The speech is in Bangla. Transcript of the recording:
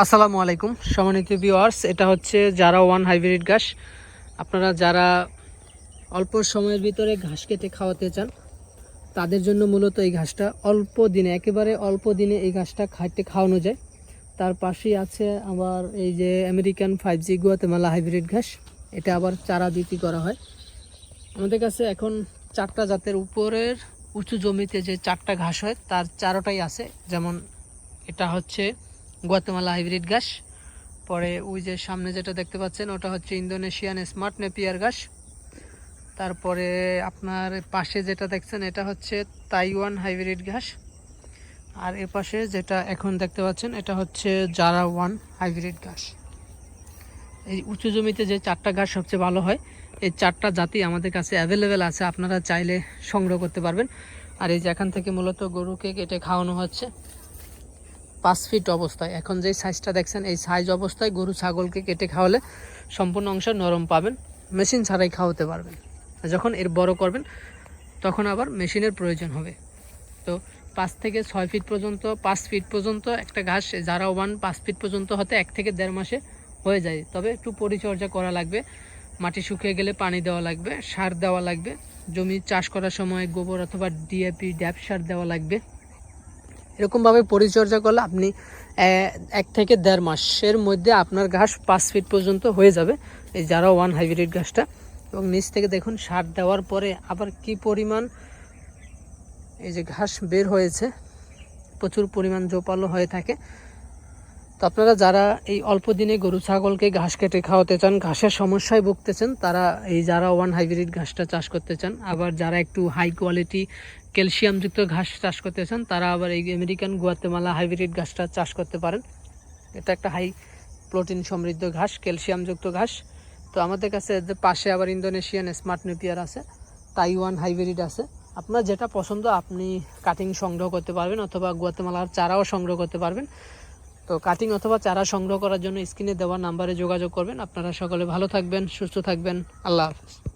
আসসালামু আলাইকুম, সম্মানিত ভিউয়ার্স এটা হচ্ছে যারা ওয়ান হাইব্রিড ঘাস। আপনারা যারা অল্প সময়ের ভিতরে ঘাস কেটে খাওয়াতে চান, তাদের জন্য মূলত এই ঘাসটা অল্প দিনে, একেবারে অল্প দিনে এই ঘাসটা খাইতে খাওয়ানো যায়। তার পাশেই আছে আবার এই যে American five G Guatemala hybrid ঘাস, এটা আবার চারা বিক্রি করা হয়। আমাদের কাছে এখন চারটা জাতের উপরের উঁচু জমিতে যে চারটা ঘাস হয়, তার চারোটাই আছে। যেমন এটা হচ্ছে গুয়াতেমালা হাইব্রিড ঘাস পরে ওই যে সামনে যেটা দেখতে পাচ্ছেন, ওটা হচ্ছে ইন্দোনেশিয়ান স্মার্ট নেপিয়ার ঘাস তারপরে আপনার পাশে যেটা দেখছেন, এটা হচ্ছে তাইওয়ান হাইব্রিড ঘাস আর এ পাশে যেটা এখন দেখতে পাচ্ছেন, এটা হচ্ছে জারা ওয়ান হাইব্রিড ঘাস এই উঁচু জমিতে যে চারটা ঘাস সবচেয়ে ভালো হয়, এই চারটা জাতি আমাদের কাছে অ্যাভেলেবেল আছে, আপনারা চাইলে সংগ্রহ করতে পারবেন। আর এই যে এখান থেকে মূলত গরুকে কেটে খাওয়ানো হচ্ছে। পাঁচ ফিট অবস্থায়। এখন যে সাইজটা দেখছেন, এই সাইজ অবস্থায় গরু, ছাগলকে কেটে খাওয়ালে সম্পূর্ণ অংশ নরম পাবেন। মেশিন ছাড়াই খাওয়াতে পারবেন। যখন এর বড় করবেন, তখন আবার মেশিনের প্রয়োজন হবে। তো পাঁচ থেকে ছয় ফিট পর্যন্ত, পাঁচ ফিট পর্যন্ত একটা ঘাস, যারা ওয়ান, পাঁচ ফিট পর্যন্ত হতে এক থেকে দেড় মাসে হয়ে যায়। তবে একটু পরিচর্যা করা লাগবে। মাটি শুকিয়ে গেলে পানি দেওয়া লাগবে, সার দেওয়া লাগবে। জমি চাষ করার সময় গোবর অথবা ডিএপি ড্যাপ সার দেওয়া লাগবে। এরকমভাবে পরিচর্যা করলে আপনি এক থেকে দেড় মাসের মধ্যে আপনার ঘাস পাঁচ ফিট পর্যন্ত হয়ে যাবে। এই যারা ওয়ান হাইব্রিড ঘাসটা। এবং নিচ থেকে দেখুন সার দেওয়ার পরে আবার কি পরিমাণ এই যে ঘাস বের হয়েছে, প্রচুর পরিমাণ জোপালো হয়ে থাকে। তো আপনারা যারা এই অল্প দিনে গরু, ছাগলকে ঘাস কেটে খাওয়াতে চান, ঘাসের সমস্যায় ভুগতেছেন, তারা এই যারা ওয়ান হাইব্রিড ঘাসটা চাষ করতে চান, আবার যারা একটু হাই কোয়ালিটি ক্যালসিয়ামযুক্ত ঘাস চাষ করতে চান, তারা আবার এই আমেরিকান গুয়াতেমালা হাইব্রিড ঘাসটা চাষ করতে পারেন। এটা একটা হাই প্রোটিন সমৃদ্ধ ঘাস, ক্যালসিয়ামযুক্ত ঘাস। তো আমাদের কাছে পাশে আবার ইন্দোনেশিয়ান স্মার্ট নেপিয়ার আছে, তাইওয়ান হাইব্রিড আছে। আপনার যেটা পছন্দ, আপনি কাটিং সংগ্রহ করতে পারবেন, অথবা গুয়াতেমালার চারাও সংগ্রহ করতে পারবেন। তো কাটিং অথবা চারা সংগ্রহ করার জন্য স্ক্রিনে দেওয়া নাম্বারে যোগাযোগ করবেন। আপনারা সকলে ভালো থাকবেন, সুস্থ থাকবেন। আল্লাহ হাফিজ।